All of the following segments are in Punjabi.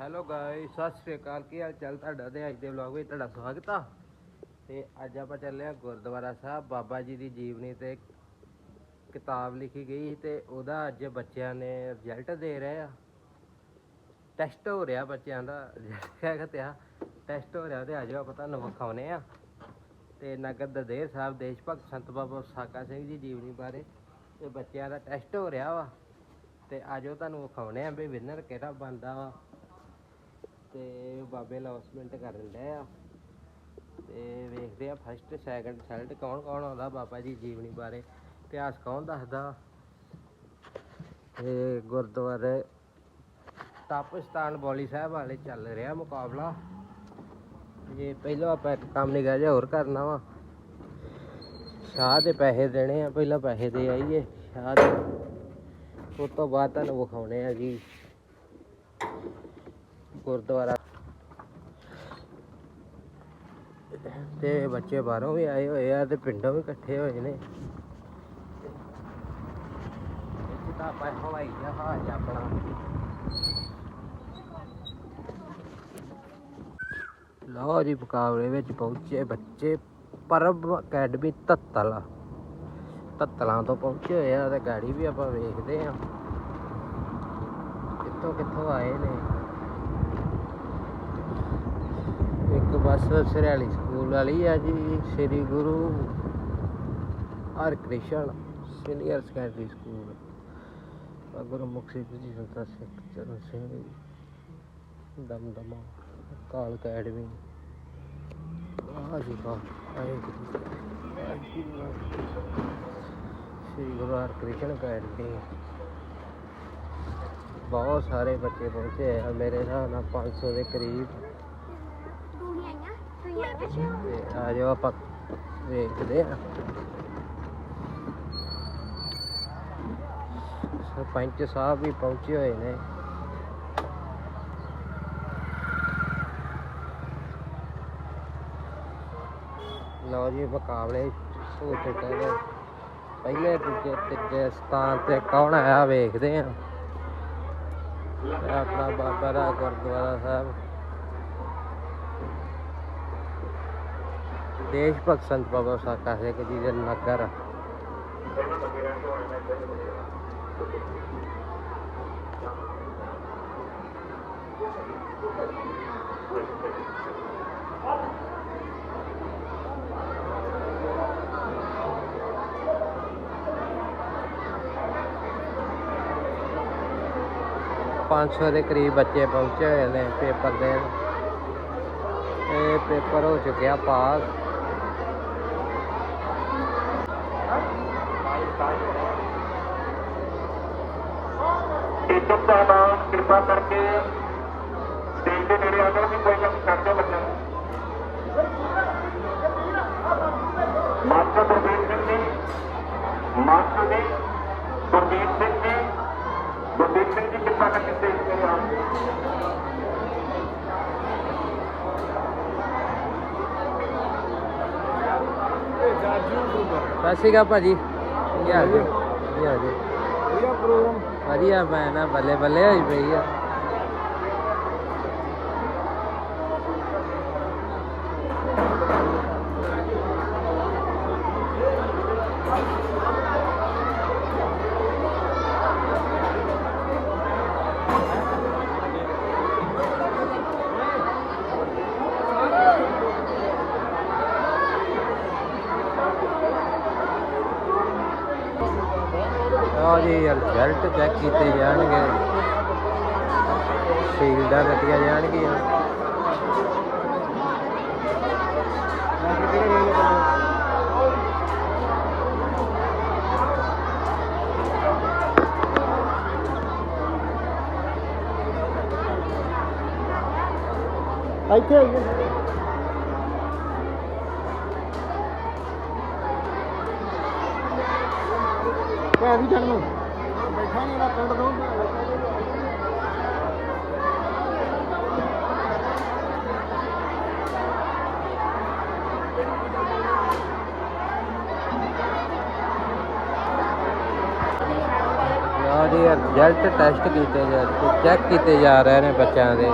ਹੈਲੋ ਗਾਇਸ ਸਤਿ ਸ੍ਰੀ ਅਕਾਲ। ਕੀ ਹਾਲ ਚਾਲ ਤੁਹਾਡਾ? ਤੇ ਅੱਜ ਦੇ ਵਲੌਗ ਵਿੱਚ ਤੁਹਾਡਾ ਸਵਾਗਤ ਆ। ਤੇ ਅੱਜ ਆਪਾਂ ਚੱਲੇ ਆ ਗੁਰਦੁਆਰਾ ਸਾਹਿਬ, ਬਾਬਾ ਜੀ ਦੀ ਜੀਵਨੀ ਤੇ ਕਿਤਾਬ ਲਿਖੀ ਗਈ ਸੀ ਤੇ ਉਹਦਾ ਅੱਜ ਬੱਚਿਆਂ ਨੇ ਰਿਜ਼ਲਟ ਦੇ ਰਹੇ ਆ। ਟੈਸਟ ਹੋ ਰਿਹਾ ਬੱਚਿਆਂ ਦਾ ਰਿਜ਼ਲਟ ਕਹਿੰਦੇ ਆ ਟੈਸਟ ਹੋ ਰਿਹਾ ਤੇ ਅੱਜ ਆਪਾਂ ਤੁਹਾਨੂੰ ਵਿਖਾਉਨੇ ਆ। ਤੇ ਨਗਰ ਦਦੇਰ ਸਾਹਿਬ, ਦੇਸ਼ ਭਗਤ ਸੰਤ ਬਾਬਾ ਸਾਕਾ ਸਿੰਘ ਜੀ ਜੀਵਨੀ ਬਾਰੇ। ਤੇ ਬੱਚਿਆਂ ਦਾ ਟੈਸਟ ਹੋ ਰਿਹਾ ਵਾ। ਤੇ ਅੱਜ ਉਹ ਤੁਹਾਨੂੰ ਵਿਖਾਉਣੇ ਆ ਵੀ ਵਿਨਰ ਕਿਹੜਾ ਬਣਦਾ ਵਾ। ਤੇ ਬਾਬੇ ਲੌਸਮੈਂਟ ਕਰਨ ਡਏ ਆ। ਤੇ ਵੇਖਦੇ ਆ ਫਸਟ ਸੈਕੰਡ ਥਰਡ ਕੌਣ ਕੌਣ ਆਉਂਦਾ ਬਾਬਾ ਜੀ ਜੀਵਨੀ ਬਾਰੇ। ਇਤਿਹਾਸ ਕੌਣ ਦੱਸਦਾ? ਤੇ ਗੁਰਦੁਆਰੇ ਤਪਸਤਾਨ ਬੋਲੀ ਸਾਹਿਬ ਵਾਲੇ ਚੱਲ ਰਿਹਾ ਮੁਕਾਬਲਾ। ਜੇ ਪਹਿਲਾਂ ਆਪਾਂ ਇੱਕ ਕੰਮ ਨਿਕਾ ਜੇ, ਹੋਰ ਕਰਨਾ ਵਾ। ਸ਼ਾਹ ਦੇ ਪੈਸੇ ਦੇਣੇ ਆ, ਪਹਿਲਾਂ ਪੈਸੇ ਦੇ ਆਈਏ। ਸ਼ਾਹ ਦੇ ਉਸ ਤੋਂ ਬਾਅਦ ਤੁਹਾਨੂੰ ਵਿਖਾਉਣੇ ਆ ਜੀ। ਗੁਰਦੁਆਰਾ। ਤੇ ਬੱਚੇ ਬਾਹਰੋਂ ਵੀ ਆਏ ਹੋਏ ਆ ਤੇ ਪਿੰਡੋਂ ਵੀ ਇਕੱਠੇ ਹੋਏ ਨੇ। ਇੱਥੇ ਤਾਂ ਆਪਾਂ ਹਵਾਈ ਜਹਾਜ਼ ਆਪਣਾ। ਲਓ ਜੀ, ਮੁਕਾਬਲੇ ਵਿੱਚ ਪਹੁੰਚੇ ਬੱਚੇ ਪਰਬ ਅਕੈਡਮੀ ਤੱਤਲ। ਤੱਤਲਾਂ ਤੋਂ ਪਹੁੰਚੇ ਹੋਏ ਆ ਤੇ ਗਾੜੀ ਵੀ ਆਪਾਂ ਵੇਖਦੇ ਆ। ਕਿੱਥੋਂ ਕਿੱਥੋਂ ਆਏ ਨੇ ਇੱਕ ਬੱਸ ਸਰਿਆਲੀ ਸਕੂਲ ਵਾਲੀ ਆ ਜੀ, Sri Guru Harkrishan senior secondary school. Gurmukh Singh ji, ਸੰਤਾ ਸਿੱਖ ਚਰਨ ਸਿੰਘ ਜੀ, ਦਮਦਮਾ, ਕਾਲ ਅਕੈਡਮੀ। ਆ ਜੀ ਕਾ ਆਏ ਸ੍ਰੀ ਗੁਰੂ ਹਰਕ੍ਰਿਸ਼ਨ ਅਕੈਡਮੀ। ਬਹੁਤ ਸਾਰੇ ਬੱਚੇ ਪਹੁੰਚੇ ਆ, ਮੇਰੇ ਹਿਸਾਬ ਨਾਲ 500 ਦੇ ਕਰੀਬ। ਤੇ ਆ ਜਾਓ ਆਪਾਂ ਵੇਖਦੇ ਆ। ਸਰਪੰਚ ਸਾਹਿਬ ਵੀ ਪਹੁੰਚੇ ਹੋਏ ਨੇ। ਲਓ ਜੀ, ਮੁਕਾਬਲੇ ਹੋ ਚੁੱਕੇ ਨੇ। ਪਹਿਲੇ, ਦੂਜੇ, ਤੀਜੇ ਸਥਾਨ ਤੇ ਕੌਣ ਆਇਆ ਵੇਖਦੇ ਆ। ਆਪਣਾ ਬਾਬਾ ਦਾ ਗੁਰਦੁਆਰਾ ਸਾਹਿਬ। ਦੇਸ਼ ਭਗਤ ਸੰਤ ਬਾਬਾ ਸਾਕਾ ਸਿੰਘ ਜੀ ਦੇ ਨਗਰ। ਪੰਜ ਸੌ ਦੇ ਕਰੀਬ ਬੱਚੇ ਪਹੁੰਚੇ ਹੋਏ ਨੇ, ਪੇਪਰ ਦੇਣ। ਇਹ ਪੇਪਰ ਹੋ ਚੁੱਕਿਆ ਪਾਸ। ਟੀਚਰ ਸਾਹਿਬਾਨ ਕਿਰਪਾ ਕਰਕੇ ਸਟੇਜ ਦੇ ਨੇੜੇ ਆ ਕੇ ਵੀ ਕੋਈ ਕੰਮ ਕਰਦੇ ਬੱਚਾ ਮਾਸਟਰ ਗੁਰਦੀਪ ਸਿੰਘ ਜੀ ਮਾਸਟਰ ਜੀ ਗੁਰਦੀਪ ਸਿੰਘ ਜੀ ਗੁਰਦੀਪ ਸਿੰਘ ਜੀ ਕਿਰਪਾ ਕਰਕੇ ਸਟੇਜ ਤੇ ਆਓ ਸਤਿ ਸ਼੍ਰੀ ਅਕਾਲ ਭਾਜੀ। ਕੀ ਹਾਲ ਜੀ? ਕੀ ਹਾਲ ਜੀ? ਵਧੀਆ ਪ੍ਰੋਗਰਾਮ ਵਧੀਆ ਮੈਂ ਨਾ ਬੱਲੇ ਬੱਲੇ ਹੋਈ ਪਈ ਆ ਜੀ ਰਿਜ਼ਲਟ ਚੈੱਕ ਕੀਤੇ ਜਾਣਗੇ। ਸ਼ੀਲਡਾਂ ਕੱਟੀਆਂ ਜਾਣਗੀਆਂ। ਇੱਥੇ ਆਈਏ। ਰਿਜ਼ਲਟ ਟੈਸਟ ਕੀਤੇ ਜਾ ਚੈੱਕ ਕੀਤੇ ਜਾ ਰਹੇ ਨੇ ਬੱਚਿਆਂ ਦੇ।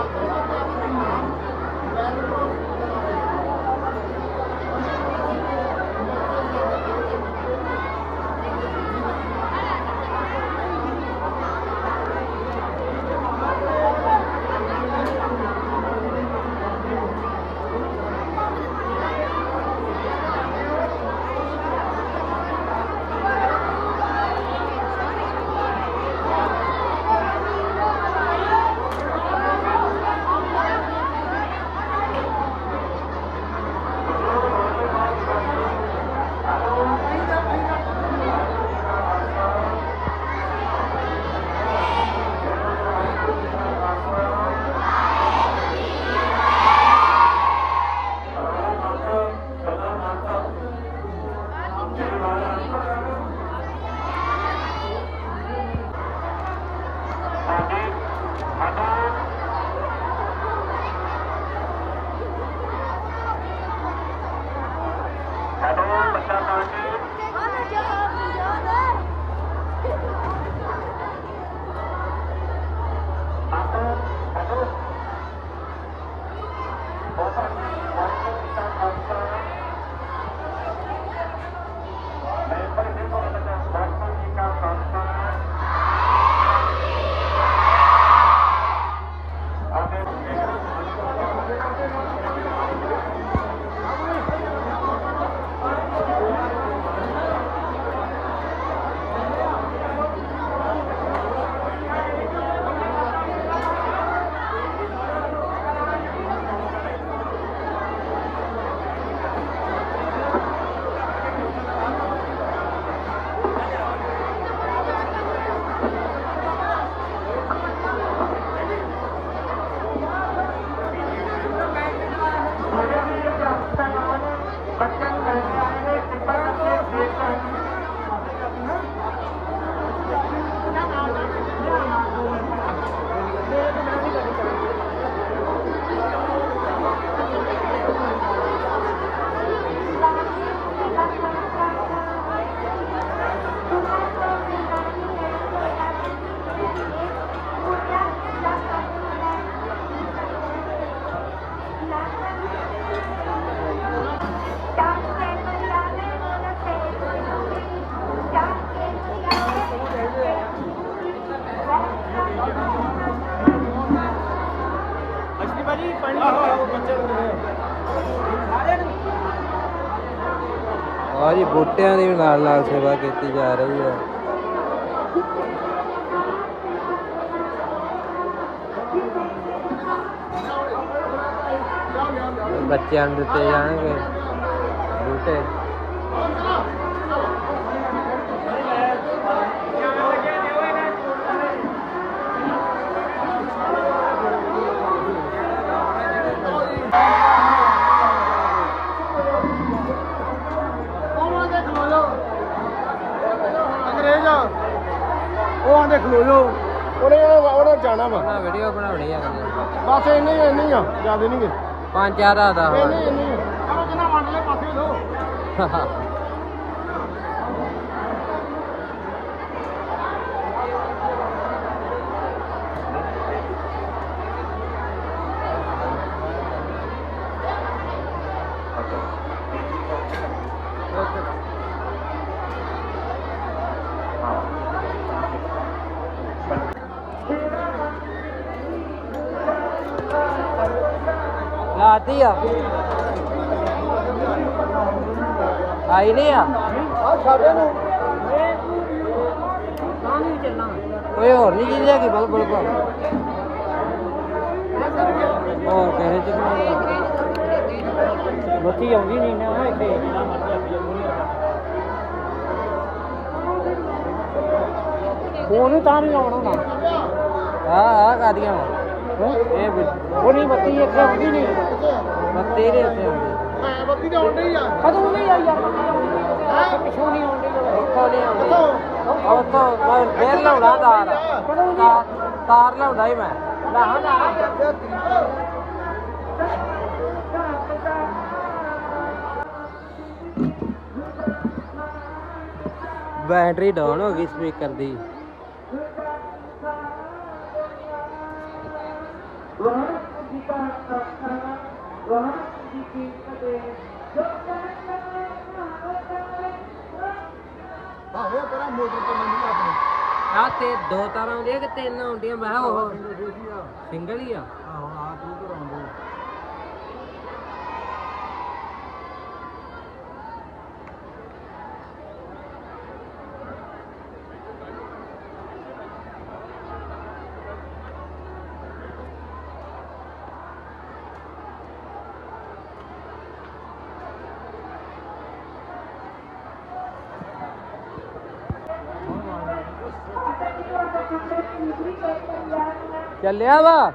ਆ ਬੂਟਿਆਂ ਦੀ ਵੀ ਨਾਲ ਨਾਲ ਸੇਵਾ ਕੀਤੀ ਜਾ ਰਹੀ ਹੈ। ਬੱਚਿਆਂ ਨੂੰ ਦਿੱਤੇ ਜਾਣਗੇ ਬੂਟੇ। ਉਹ ਆਂਦੇ ਖਲੋ ਜੋ ਉਹਨੇ ਉਹਨੇ ਜਾਣਾ ਵਾ। ਉਹਨਾਂ ਵੀਡੀਓ ਬਣਾਉਣੀ ਆ ਬਸ ਇੰਨੇ ਹੀ ਇੰਨੇ ਹੀ ਆ। ਜ਼ਿਆਦਾ ਨਹੀਂ ਗੇ ਪੰਜ ਚਾਰ ਦਾ। ਇੰਨੇ ਹੀ ਇੰਨੇ ਹੀ ਚਲੋ ਜਿੰਨਾ ਵੰਡ ਲੈ ਪਾਸੇ ਦੋ ਲਾਤੀ ਆ। ਆਈ ਨਹੀਂ ਆ। ਆ ਸਾਡੇ ਨੂੰ। ਕੋਈ ਹੋਰ ਨਹੀਂ ਚੀਜ਼ ਹੈਗੀ? ਬਲ ਬਲ ਬਲ। ਹੋਰ ਕਹੇ ਚ ਬੱਤੀ ਆਉਂਦੀ ਨਹੀਂ ਨਾ ਇੱਥੇ। ਫੋਨ ਤਾਂ ਨਹੀਂ ਆਉਣਾ ਨਾ। ਆ ਆ ਕਾਦੀਆਂ ਇਹ ਉਹ ਨਹੀਂ ਬੱਤੀ ਇੱਥੇ ਆਉਂਦੀ ਨਹੀਂ ਬੱਤੀ ਦੇ ਉੱਤੇ ਆਉਂਦੀ। ਹਾਂ ਬੱਤੀ ਤਾਂ ਆਉਂਦੀ ਹੀ ਆ। ਕਦੋਂ ਨਹੀਂ ਆਈ ਯਾਰ ਹਾਂ ਪਿੱਛੋਂ ਨਹੀਂ ਆਉਂਦੀ ਉੱਥੋਂ ਨਹੀਂ ਆਉਂਦੀ ਉੱਥੋਂ ਮੈਂ ਫੇਰ ਲਾਉਣਾ ਤਾਰ। ਤਾਰ- ਤਾਰ ਲਾਉਂਦਾ ਹੀ ਮੈਂ। ਨਾ ਨਾ। ਬੈਟਰੀ ਡਾਊਨ ਹੋ ਗਈ ਸਪੀਕਰ ਦੀ। ਭਾਵੇਂ ਪਰਾਂ ਮੋਟਰ ਤੇ ਨਹੀਂ ਆਪਣੀ। ਆ ਤੇ ਦੋ ਤਾਰਾਂ ਆਉਂਦੀਆਂ ਕਿ ਤਿੰਨ ਆਉਂਦੀਆਂ? ਮੈਂ ਕਿਹਾ ਉਹ ਸਿੰਗਲ ਹੀ ਆ। ਆਹੋ ਆ? ਤੂੰ ਕਰਾਉਂਦੇ ਚੱਲਿਆ ਵਾ।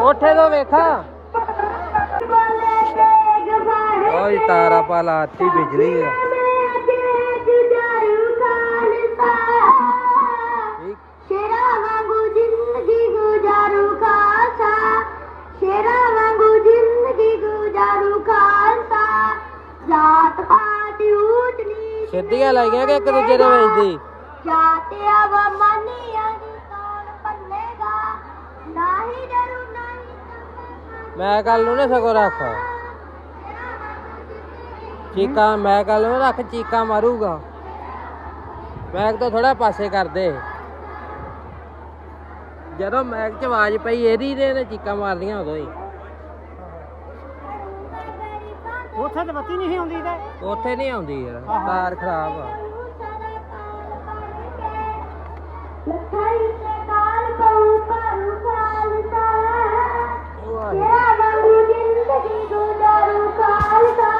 ਉੱਠੇ ਤੋਂ ਵੇਖਾਂ। ਓਏ ਤਾਰਾ ਪਾ ਲਾਤੀ ਬਿਜਲੀ ਆ। ਸਿੱਧੀਆਂ ਲਾਈਆਂ ਕਿ ਇੱਕ ਦੂਜੇ ਦੇ ਵਿੱਚ ਦੀ ਜਾਤ ਅਵਮਾਨੀਆਂ ਦੀ ਕੌਣ ਭੰਨੇਗਾ ਨਹੀਂ ਡਰੂ ਨਹੀਂ ਕੰਬੇਗਾ ਮੈਂ ਕੱਲ ਨੂੰ ਨਾ ਸਗੋਂ ਰੱਖ। ਚੀਕਾਂ ਮੈਂ ਕੱਲ ਨੂੰ ਰੱਖ ਚੀਕਾਂ ਮਾਰੂਗਾ। ਮੈਕ ਤੋਂ ਥੋੜਾ ਪਾਸੇ ਕਰ ਦੇ ਜਦੋਂ ਮੈਕ ਚ ਆਵਾਜ਼ ਪਈ ਇਹਦੀ ਨੇ ਇਹਨੇ ਚੀਕਾਂ ਮਾਰਦੀਆਂ ਉਦੋਂ ਹੀ। ਉੱਥੇ ਤੇ ਬੱਤੀ ਨਹੀਂ ਆਉਂਦੀ ਤੇ ਉੱਥੇ ਨਹੀਂ ਆਉਂਦੀ ਯਾਰ ਤਾਰ ਖਰਾਬ ਆ। ਸ਼ੇਰਾਂ ਵਾਂਗੂ ਜ਼ਿੰਦਗੀ ਗੁਜ਼ਾਰੂ ਖਾਲਸਾ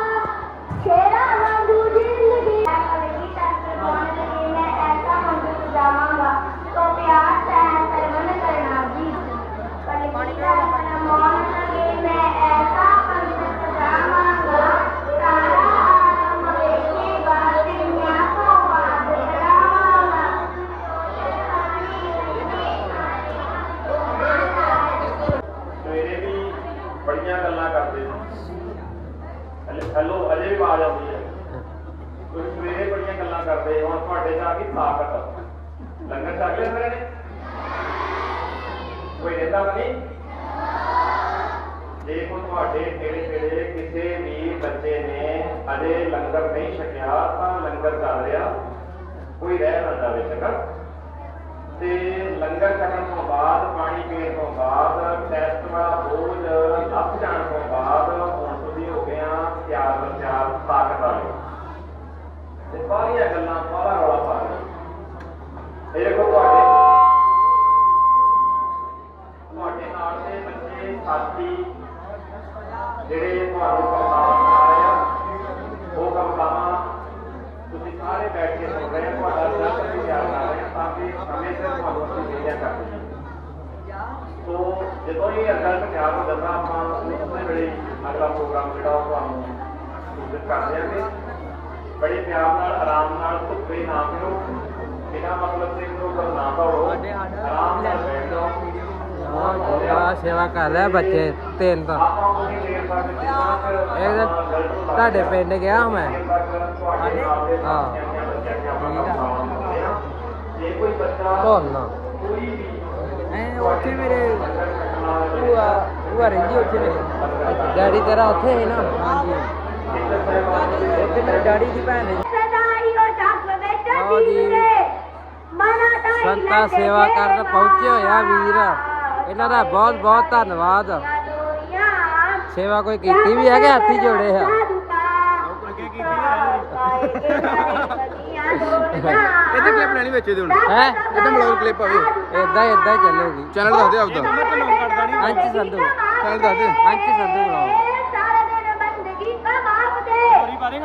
ਸ਼ੇਰਾਂ ਵਾਂਗੂ ਜ਼ਿੰਦਗੀ ਅਗਲੀ ਤੱਕ ਕੌਣ ਲਗੀ ਮੈਂ ਐਸਾ ਮੰਗ ਜਾਵਾਂਗਾ ਤੋ ਪਿਆਰ ਸਹਿ ਸਰਵਨ ਕਰਨਾ ਜੀ ਕਲੀ ਦਾ ਮੌਨ ਲਗੇ ਮੈਂ ਐਸਾ ਮੰਗ ਜਾਵਾਂਗਾ ਸਾਰਾ ਆਦਮ ਵੇਖੇਗਾ ਦੁਨੀਆ ਕੋ ਬਾਦ ਕਰਾਵਾਂਗਾ ਸਵੇਰੇ ਵੀ ਬੜੀਆਂ ਗੱਲਾਂ ਕਰਦੇ ਸੀ ਹਲੇ ਹੈਲੋ ਅਜੇ ਵੀ ਆਵਾਜ਼ ਆਉਂਦੀ ਹੈ ਕੋਈ ਸਵੇਰੇ ਬੜੀਆਂ ਗੱਲਾਂ ਕਰਦੇ ਹੁਣ ਤੁਹਾਡੇ ਚ ਆ ਗਈ ਤਾਕਤ ਲੰਗਰ ਛਕ ਲਿਆ ਸਾਰਿਆਂ ਨੇ ਕੋਈ ਰਹਿੰਦਾ ਤਾਂ ਨਹੀਂ ਜੇ ਕੋਈ ਤੁਹਾਡੇ ਨੇੜੇ ਤੇੜੇ ਕਿਸੇ ਵੀ ਬੱਚੇ ਨੇ ਅਜੇ ਲੰਗਰ ਨਹੀਂ ਛਕਿਆ ਤਾਂ ਲੰਗਰ ਚੱਲ ਰਿਹਾ ਕੋਈ ਰਹਿ ਨਾ ਜਾਵੇ ਚੰਗਾ ਤੇ ਲੰਗਰ ਛਕਣ ਤੋਂ ਬਾਅਦ ਪਾਣੀ ਪੀਣ ਤੋਂ ਬਾਅਦ ਟੈਸਟ ਵਾਲਾ ਬੋਝ ਲੱਥ ਜਾਣ ਤੋਂ ਬਾਅਦ ਹੁਣ ਤੁਸੀਂ ਹੋ ਗਏ ਆ ਤਿਆਰ ਬਰ ਤਿਆਰ ਤਾਕਤ ਵਾਲੇ ਤੇ ਬਾਹਰੀਆਂ ਗੱਲਾਂ ਬਾਹਲਾ ਰੌਲਾ ਪਾ ਰਹੇ ਇਹ ਦੇਖੋ ਤੁਹਾਡੇ ਤੁਹਾਡੇ ਨਾਲ ਦੇ ਬੱਚੇ ਸਾਥੀ ਜਿਹੜੇ ਤੁਹਾਨੂੰ ਕਮਕਾਮ ਬਣਾ ਰਹੇ ਆ ਉਹ ਕਮਕਾਮਾਂ ਤੁਸੀਂ ਸਾਰੇ ਬੈਠ ਕੇ ਸੁਣ ਰਹੇ ਹੋ ਤੁਹਾਡਾ ਸਿਰ ਵੀ ਤਿਆਰ ਕਰ ਰਹੇ ਹਾਂ ਤਾਂ ਕਿ ਸਮੇਂ ਸਿਰ ਤੁਹਾਨੂੰ ਅਸੀਂ ਵੇਖਿਆ ਕਰ ਸਕੀਏ ਸੋ ਜਦੋਂ ਇਹ ਰਿਜ਼ਲਟ ਤਿਆਰ ਹੋ ਜਾਂਦਾ ਆਪਾਂ ਉਸੇ ਵੇਲੇ ਅਗਲਾ ਪ੍ਰੋਗਰਾਮ ਜਿਹੜਾ ਉਹ ਤੁਹਾਨੂੰ ਸੂਚਿਤ ਕਰ ਦਿਆਂਗੇ। ਬੜੇ ਪਿਆਰ ਨਾਲ ਆਰਾਮ ਨਾਲ ਧੁੱਪੇ ਨਾ ਫਿਰੋ। ਬਿਨਾਂ ਮਤਲਬ ਦੇ ਪ੍ਰੋਗਰਾਮ ਨਾ ਦੌੜੋ ਆਰਾਮ ਨਾਲ ਬੈਠ ਜਾਓ। ਆ ਸੇਵਾ ਕਰ ਰਿਹਾ ਬੱਚੇ ਤਿੰਨ ਤਾਂ। ਇਹ ਤੁਹਾਡੇ ਪਿੰਡ ਗਿਆ ਮੈਂ ਹਾਂ। ਹਾਂ। ਜੇ ਕੋਈ ਬੱਚਾ ਧੋਲਣਾ ਕੋਈ ਵੀ ਐ ਉੱਥੇ ਮੇਰੇ ਭੂਆ ਭੂਆ ਰਹਿੰਦੀ ਉੱਥੇ ਮੇਰੇ। ਡੈਡੀ ਤੇਰਾ ਉੱਥੇ ਹੈ ਨਾ। ਹਾਂਜੀ। ਉੱਥੇ ਮੇਰੇ ਡੈਡੀ ਦੀ ਭੈਣ ਹੈ ਸੰਤਾ ਸੇਵਾ ਕਰਨ ਪਹੁੰਚੇ ਹੋਇਆ ਵੀਰ। ਇਹਨਾਂ ਦਾ ਬਹੁਤ ਬਹੁਤ ਧੰਨਵਾਦ। ਸੇਵਾ ਕੋਈ ਕੀਤੀ ਵੀ ਹੈ ਕਿ ਹੱਥੀ ਜੋੜੇ ਆ। ਇਹ ਤਾਂ ਕਲਿੱਪ ਲੈਣੀ ਵਿੱਚ ਇਹਦੇ ਹੁਣ। ਹੈ? ਇਹ ਤਾਂ ਬਲੌਗ ਕਲਿੱਪ ਆਵੇ ਇਦਾਂ ਇਦਾਂ ਚੱਲੂਗੀ। ਚੈਨਲ ਦੱਸ ਦੇ ਆਪਦਾ। ਅੰਚ ਸੰਧੂ ਚੈਨਲ ਦੱਸ ਦੇ ਅੰਚ ਸੰਧੂ ਬੁਲਾਓ। ਦੇ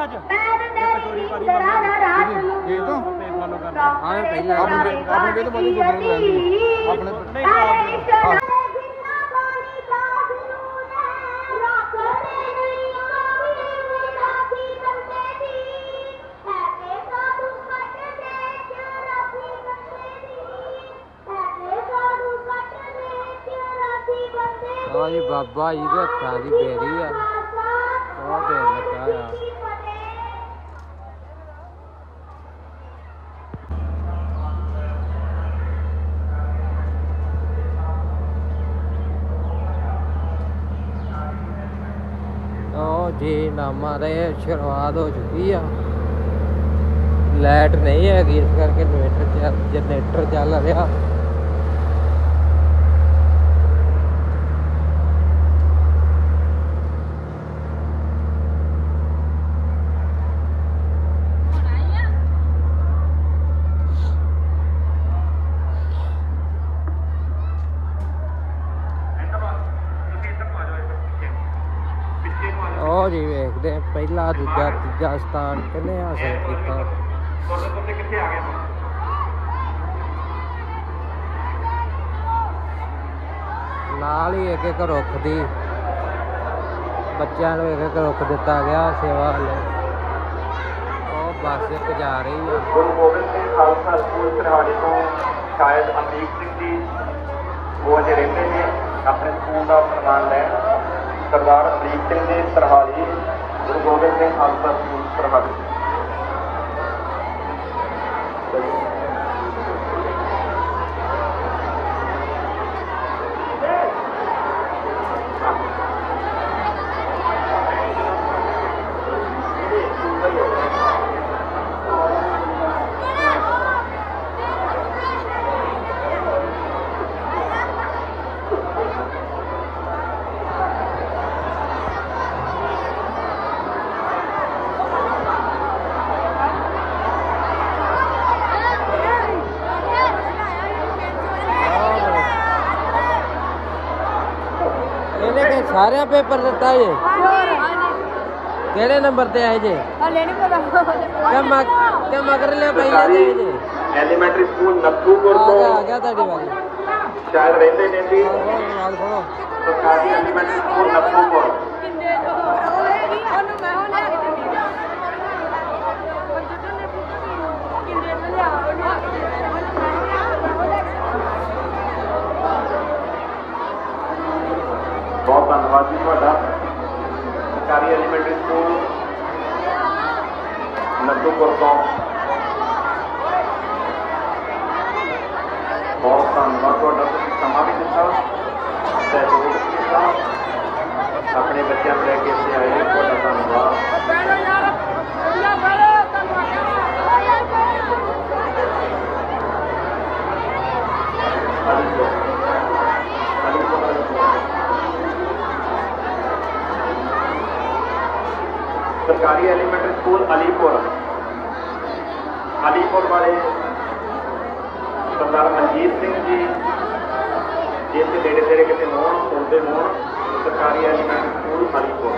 ਚੋਰੀ ਪਾਰੇਗਾ ਅੱਜ ਇਹ ਤੋਂ। ਫਾਲੋ ਕਰਨਾ ਹਾਂ ਪਹਿਲਾਂ ਆਪਣੇ ਆਪਣੇ ਵੇ ਤੋਂ। ਬਾਅਦ ਗੁਰਦੁਆਰੇ ਨੂੰ ਲੈਂਦੀ ਆਪਣੇ ਨਹੀਂ ਆਪ ਲਓ ਜੀ ਬਾਬਾ ਜੀ ਦੇ ਹੱਥਾਂ ਦੀ ਬੇਰੀ ਆ ਬਹੁਤ ਦੇਰ ਲੱਗਾ ਆ ਜੀ ਨਾਮਾਂ ਦੇ ਸ਼ੁਰੂਆਤ ਹੋ ਚੁੱਕੀ ਆ। ਲਾਈਟ ਨਹੀਂ ਹੈਗੀ, ਇਸ ਕਰਕੇ ਇਨਵੇਟਰ ਜਨਰੇਟਰ ਚੱਲ ਰਿਹਾ ਪਿੱਛੇ ਨੂੰ ਆ ਜਾਓ ਉਹ ਜੀ ਵੇਖਦੇ ਆ, ਪਹਿਲਾ, ਦੂਜਾ, ਤੀਜਾ ਸਥਾਨ ਕਿੰਨੇ ਹਾਸਲ ਕੀਤਾ ਤੁਹਾਡੇ ਤੋਂ ਕਿੱਥੇ ਆ। ਗਏ ਨਾਲ ਹੀ ਇੱਕ ਇੱਕ ਰੁੱਖ ਦੀ, ਬੱਚਿਆਂ ਨੂੰ ਇੱਕ ਇੱਕ ਰੁੱਖ ਦਿੱਤਾ ਗਿਆ ਸੇਵਾ ਲਈ ਉਹ ਬੱਸ ਇੱਕ ਜਾ ਰਹੀ ਹੈ ਗੁਰੂ ਗੋਬਿੰਦ ਸਿੰਘ ਖਾਲਸਾ ਸਕੂਲ ਸਰਹਾਲੀ ਤੋਂ ਸ਼ਾਇਦ ਅਮਰੀਕ ਸਿੰਘ ਜੀ ਉਹ ਅਜੇ ਨੇ, ਆਪਣੇ ਸਕੂਲ ਦਾ ਸਨਮਾਨ ਲੈਣ। ਸਰਦਾਰ ਅਮਰੀਕ ਸਿੰਘ ਜੀ ਸਰਹਾਲੀ ਗੁਰੂ ਗੋਬਿੰਦ ਸਿੰਘ ਖਾਲਸਾ ਸਕੂਲ ਸਰਹਾਲੀ ਇਹਨੇ ਸਾਰਿਆਂ ਪੇਪਰ ਦਿੱਤਾ ਜੇ? ਕਿਹੜੇ ਨੰਬਰ ਤੇ ਆਏ ਜੇ? ਹਲੇ ਨਹੀਂ ਪਤਾ। ਕਿ ਮਗ ਕਿ ਮਗਰ ਲਿਆ ਪਹਿਲੇ ਤੇ ਆਏ ਜੇ? ਐਲੀਮੈਂਟਰੀ ਸਕੂਲ ਨੱਥੂਪੁਰ ਆ ਗਿਆ ਆ ਤੋਂ ਗਿਆ ਤੁਹਾਡੀ ਵਾਰੀ। ਸ਼ਾਇਦ ਰਹਿੰਦੇ ਨੇ ਜੀ। ਸਰਕਾਰੀ ਐਲੀਮੈਂਟਰੀ ਸਕੂਲ ਨੱਥੂਪੁਰ। ਕਿੰਨੇ ਜੋ ਉਹਨੂੰ ਮੈਂ ਹੁਣ ਲੈ ਕੇ ਦਿੱਤੀ ਕਿੰਨੇ ਨੂੰ ਲਿਆ ਉਹਨੂੰ ਬਹੁਤ ਧੰਨਵਾਦ ਜੀ ਤੁਹਾਡਾ ਸਰਕਾਰੀ ਐਲੀਮੈਂਟਰੀ ਸਕੂਲ ਨੱਥੂਪੁਰ ਤੋਂ ਬਹੁਤ ਧੰਨਵਾਦ ਤੁਹਾਡਾ ਤੁਸੀਂ ਸਮਾਂ ਵੀ ਦਿੱਤਾ ਸਹਿਯੋਗ ਵੀ ਕੀਤਾ ਆਪਣੇ ਬੱਚਿਆਂ ਨੂੰ ਲੈ ਕੇ ਇੱਥੇ ਆਏ ਤੁਹਾਡਾ ਧੰਨਵਾਦ ਅਲੀਪੁਰ ਅਲੀਪੁਰ ਅਲੀਪੁਰ ਸਰਕਾਰੀ ਐਲੀਮੈਂਟਰੀ ਸਕੂਲ ਅਲੀਪੁਰ ਅਲੀਪੁਰ ਵਾਲੇ ਸਰਦਾਰ ਮਨਜੀਤ ਸਿੰਘ ਜੀ ਜੇ ਤੇ ਨੇੜੇ ਤੇੜੇ ਕਿਤੇ ਹੋਣ ਸੁਣਦੇ ਹੋਣ ਸਰਕਾਰੀ ਐਲੀਮੈਂਟਰੀ ਸਕੂਲ ਅਲੀਪੁਰ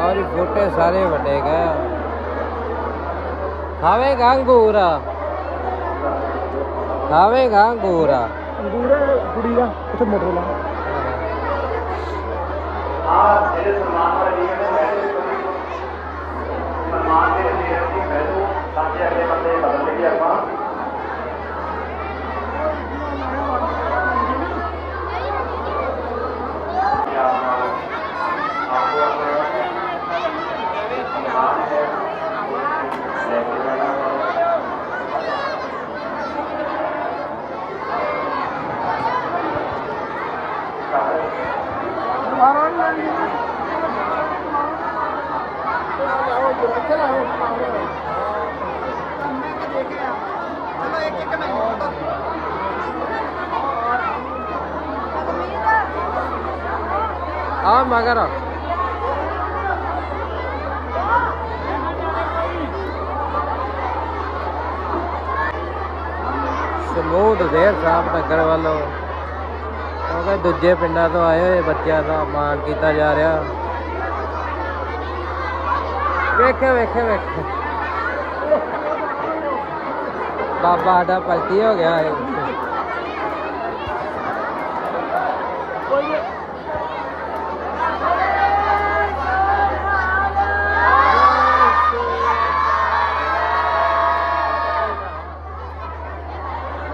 ਔਰ ਫੋਟੇ ਸਾਰੇ ਵੱਡੇ ਗਏ ਆ। ਖਾਵੇਗਾ ਅੰਗੂਰਾ ਖਾਵੇਗਾ ਅੰਗੂਰਾ ਅੰਗੂਰ ਕੁੜੀ ਦਾ ਉੱਥੇ ਮੋਟਰ ਲਾ। ਆ ਜਿਹੜੇ ਸਨਮਾਨ ਵਾਲੇ ਸਨਮਾਨ ਦੇ ਅਗਲੇ ਬੰਦੇ ਬਦਲ ਆਪੋ ਆ ਮਗਰ ਸਮੂਹ ਦੇਰ ਸਾਹਿਬ ਨਗਰ ਵੱਲੋਂ ਕਿਉਂਕਿ ਦੂਜੇ ਪਿੰਡਾਂ ਤੋਂ ਆਏ ਹੋਏ ਬੱਚਿਆਂ ਦਾ ਮਾਣ ਕੀਤਾ ਜਾ ਰਿਹਾ ਵੇਖੇ ਵੇਖੇ ਵੇਖੇ। ਬਾਬਾ ਸਾਡਾ ਪਲਤੀ ਹੋ ਗਿਆ ਹੈ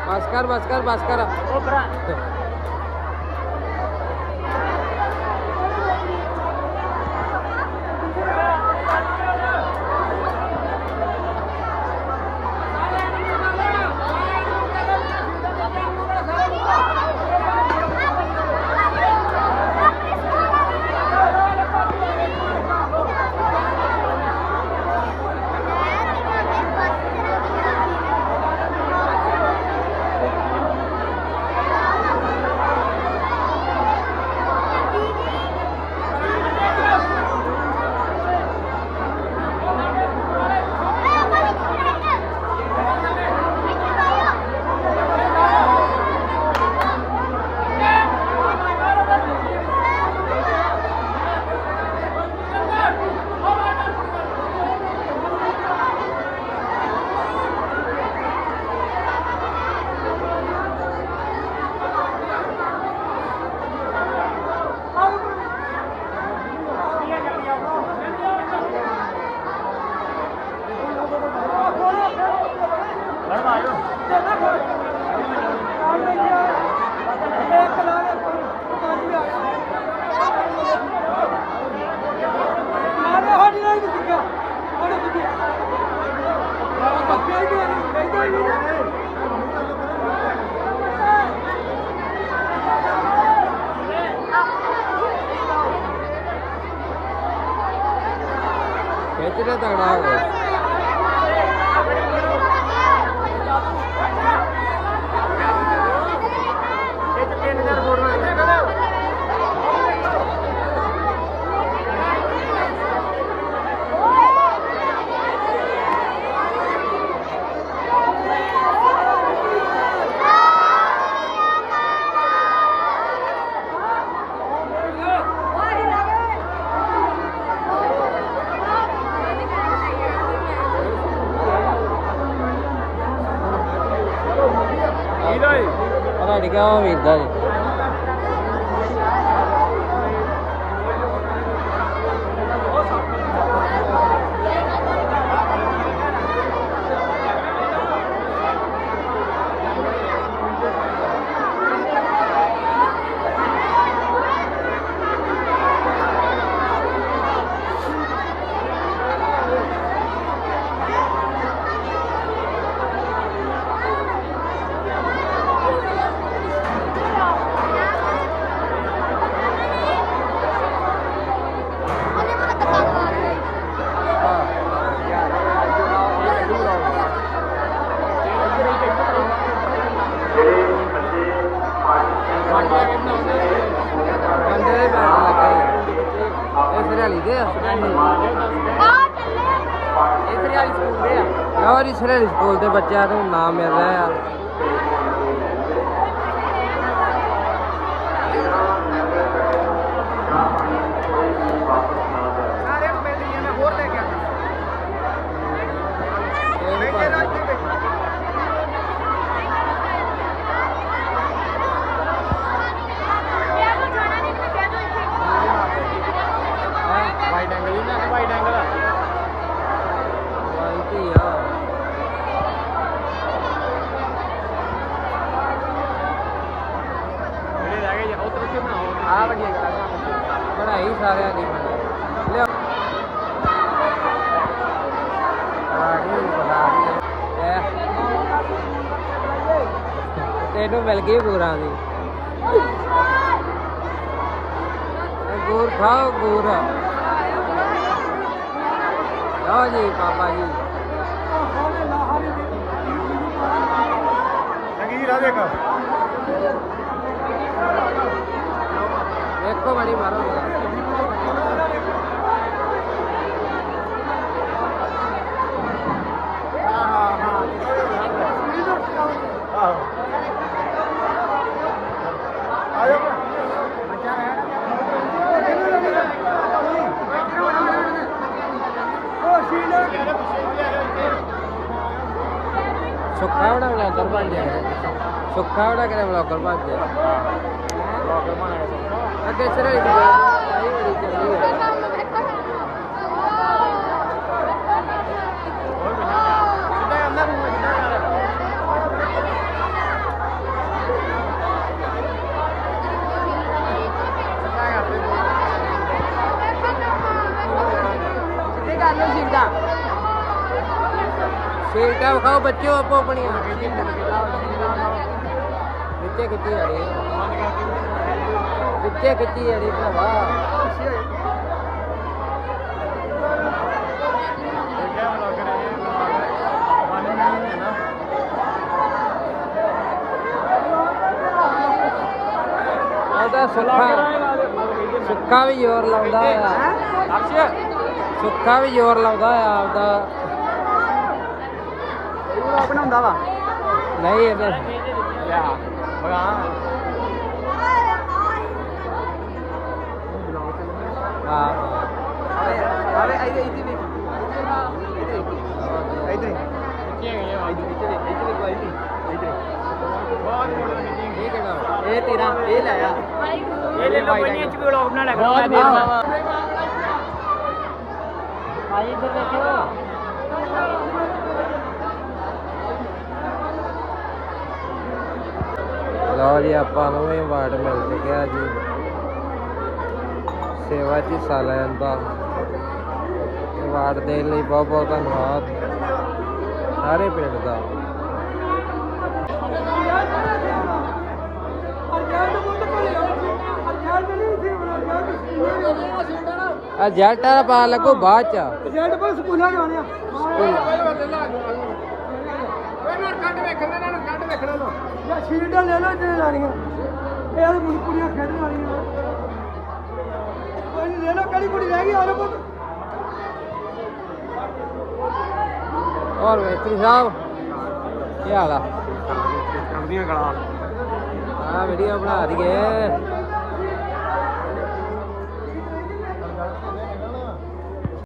बस कर बस कर बस कर 小明的 ਬੱਚਿਆਂ ਨੂੰ ਨਾ ਮਿਲ ਰਿਹਾ ਆ। ਸਾਰਿਆਂ ਦੀ ਲਿਆ। ਤੈਨੂੰ ਮਿਲ ਗਈ ਗੋਰਾ ਦੀ। ਗੋਰ ਖਾਓ ਗੋਰ। ਲਓ ਜੀ ਪਾਪਾ ਜੀ। ਲਗੀ ਦੇਖੋ। ਦੇਖੋ ਬੜੀ ਮਾਰੋ। కావడా వ్లాగర్ బాండియా సో కావడా కరే వ్లాగర్ బాండియా ఓకే సరే ఇది ਸੀਟਾਂ ਵਿਖਾਓ ਬੱਚਿਓ ਆਪੋ ਆਪਣੀਆਂ। ਵਿੱਚੇ ਖਿੱਚੀ ਜਾਣੀ। ਵਿੱਚੇ ਖਿੱਚੀ ਜਾਣੀ ਭਰਾਵਾ। ਉਹਦਾ ਸੁੱਖਾ ਸੁੱਖਾ ਵੀ ਜ਼ੋਰ ਲਾਉਂਦਾ ਆ। ਸੁੱਖਾ ਵੀ ਜ਼ੋਰ ਲਾਉਂਦਾ ਆ ਆਪਦਾ। ਵਲੌਗ ਬਣਾਉਂਦਾ ਵਾ। ਨਹੀਂ ਇਹ ਬਸ ਲਿਆ ਬਗਾ ਹਾਂ। ਆਵੇ ਆਈ ਇੱਥੇ ਵੀ ਇੱਧਰ ਕੀ ਹੈ ਇਹ ਇੱਧਰ ਇੱਧਰ ਇੱਧਰ ਕੋਈ ਨਹੀਂ ਇੱਧਰ ਬਹੁਤ ਮੋੜਾ ਮੀਟਿੰਗ ਇਹ ਕਿਹੜਾ ਇਹ ਤੇਰਾ ਇਹ ਲਾਇਆ ਇਹ ਲੈ ਲੋ ਕੋਈ ਐਚ ਵੀ ਵਲੌਗ ਬਣਾ ਲੈ ਬਹੁਤ ਦੇਰ ਬਾਅਦ ਆਈ ਇੱਧਰ ਦੇਖੋ। 92 ਵਾਰਡ ਮਿਲ ਚੁੱਕਿਆ ਜੀ। ਸੇਵਾ ਚ ਹਿੱਸਾ ਲੈਣ ਦਾ। ਵਾਰਡ ਦੇ ਲਈ ਬਹੁਤ ਬਹੁਤ ਧੰਨਵਾਦ। ਸਾਰੇ ਪਿੰਡ ਦਾ। ਆ ਜੈਟ ਆ ਪਾ ਲੱਗੋ ਬਾਅਦ ਚ। ਜੈਟ ਪਰ ਸਕੂਲਾਂ ਜਾਣਿਆ ਸਕੂਲ ਵੇਖ ਲੈਣਾ ਕੱਢ ਵੇਖਣਾ ਨਾ ਯਾ ਸ਼ੀਲਡਾਂ ਲੈ ਲਓ ਜਿਹੜੇ ਲਾਣੀਆਂ? ਇਹ ਆ ਕੁੜੀਆਂ ਖੇਡਣ ਵਾਲੀਆਂ। ਕੋਈ ਨਹੀਂ ਲੈ ਲਓ ਕਿਹੜੀ ਕੁੜੀ ਰਹਿ ਗਈ ਆ ਲਓ ਪੁੱਤ ਔਰ ਵੇਤਰੀ ਸਾਹਿਬ ਕੀ ਹਾਲ ਆ? ਕਰਦੀਆਂ ਗਲਾ ਆ ਵੀਡੀਓ ਬਣਾ ਦਈਏ।